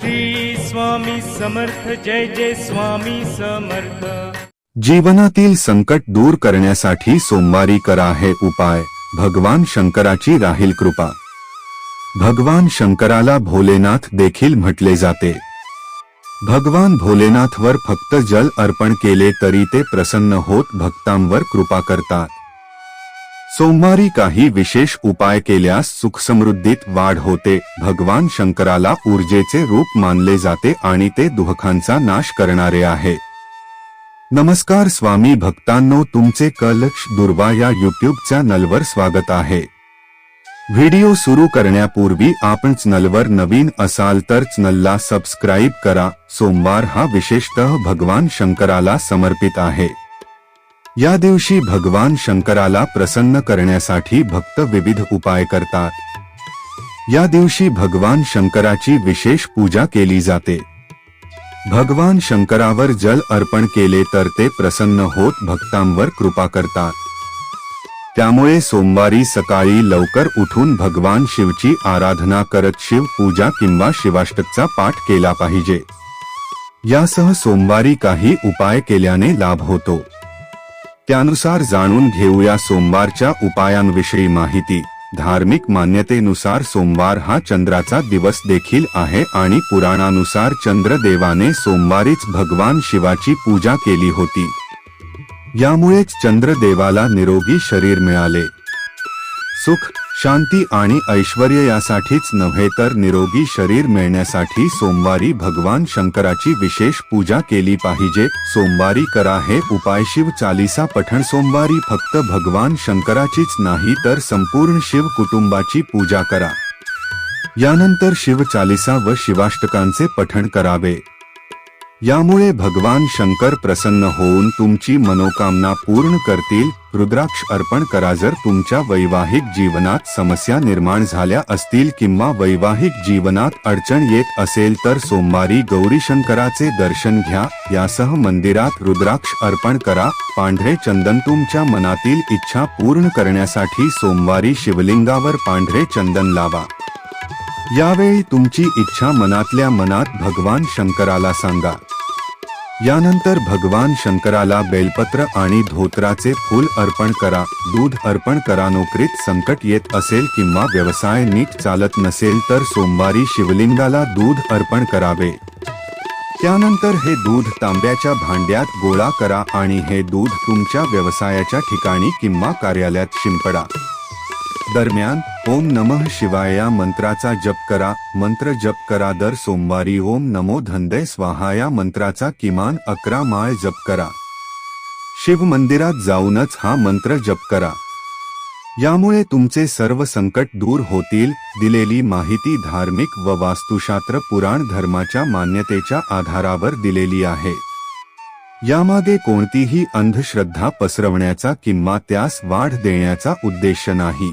श्री स्वामी समर्थ जय जय स्वामी समर्थ. जीवनातील संकट दूर करण्यासाठी सोमवारी करा हे उपाय. भगवान शंकराची राहील कृपा. भगवान शंकराला भोलेनाथ देखील म्हटले जाते. भगवान भोलेनाथवर फक्त जल अर्पण केले तरी ते प्रसन्न होत भक्तांवर कृपा करतात. सोमवारी काही विशेष उपाय केल्यास सुखसमृद्धीत वाढ होते. भगवान शंकराला ऊर्जेचे रूप मानले जाते आणि ते दुःखांचा नाश करणारे आहे. नमस्कार स्वामी भक्तांनो तुमचे कलक्ष दुर्वा या युट्यूब चॅनलवर स्वागत आहे. व्हिडिओ सुरू करण्यापूर्वी आपण चॅनलवर नवीन असाल तर चॅनलला सबस्क्राईब करा. सोमवार हा विशेषतः भगवान शंकराला समर्पित आहे. या दिवशी भगवान शंकराला प्रसन्न करण्यासाठी भक्त विविध उपाय करतात. या दिवशी भगवान शंकराची विशेष पूजा केली जाते. भगवान शंकरावर जल अर्पण केले तर ते प्रसन्न होत भक्तांवर कृपा करतात. त्यामुळे सोमवारी सकाळी लवकर उठून भगवान शिवची आराधना करत शिव पूजा किंवा शिवाष्टकचा पाठ केला पाहिजे. यासह सोमवारी काही उपाय केल्याने लाभ होतो. त्यानुसार जाणून घेऊया सोमवारच्या उपायांविषयी माहिती. धार्मिक मान्यतेनुसार सोमवार हा चंद्राचा दिवस देखील आहे आणि पुराणानुसार चंद्रदेवाने सोमवारीच भगवान शिवाची पूजा केली होती. यामुळेच चंद्रदेवाला निरोगी शरीर मिळाले. सुख शांती आणि ऐश्वर यासाठीच नव्हे तर निरोगी शरीर मिळण्यासाठी सोमवारी भगवान शंकराची विशेष पूजा केली पाहिजे. सोमवारी करा हे उपाय शिव चालिसा पठण. सोमवारी फक्त भगवान शंकराचीच नाही तर संपूर्ण शिव कुटुंबाची पूजा करा. यानंतर शिव चालिसा व शिवाष्टकांचे पठण करावे. यामुळे भगवान शंकर प्रसन्न होऊन तुमची मनोकामना पूर्ण करतील. रुद्राक्ष अर्पण करा जर तुमच्या वैवाहिक जीवनात समस्या निर्माण झाल्या असतील किंवा वैवाहिक जीवनात अडचण येत असेल तर सोमवारी गौरी शंकराचे दर्शन घ्या. यासह मंदिरात रुद्राक्ष अर्पण करा. पांढरे चंदन तुमच्या मनातील इच्छा पूर्ण करण्यासाठी सोमवारी शिवलिंगावर पांढरे चंदन लावा. यावेळी तुमची इच्छा मनातल्या मनात भगवान शंकराला सांगा. यानंतर भगवान शंकराला बेलपत्र आणि धोत्राचे फूल अर्पण करा. दूध अर्पण करा. नोकरीत संकट येत असेल किंवा व्यवसाय नीट चालत नसेल तर सोमवारी शिवलिंगाला दूध अर्पण करावे. त्यानंतर हे दूध तांब्याच्या भांड्यात गोळा करा आणि हे दूध तुमच्या व्यवसायाच्या ठिकाणी किंवा कार्यालयात शिंपडा. दरम्यान ओम नमः शिवाय या मंत्राचा जप करा. मंत्र जप करा. दर सोमवारी ओम नमो धंदे स्वाहा या मंत्राचा किमान अकरा माळ जप करा. शिव मंदिरात जाऊनच हा मंत्र जप करा. यामुळे तुमचे सर्व संकट दूर होतील. दिलेली माहिती धार्मिक व वास्तुशास्त्र पुराण धर्माच्या मान्यतेच्या आधारावर दिलेली आहे. यामागे कोणतीही अंधश्रद्धा पसरवण्याचा किंवा त्यास वाढ देण्याचा उद्देश नाही.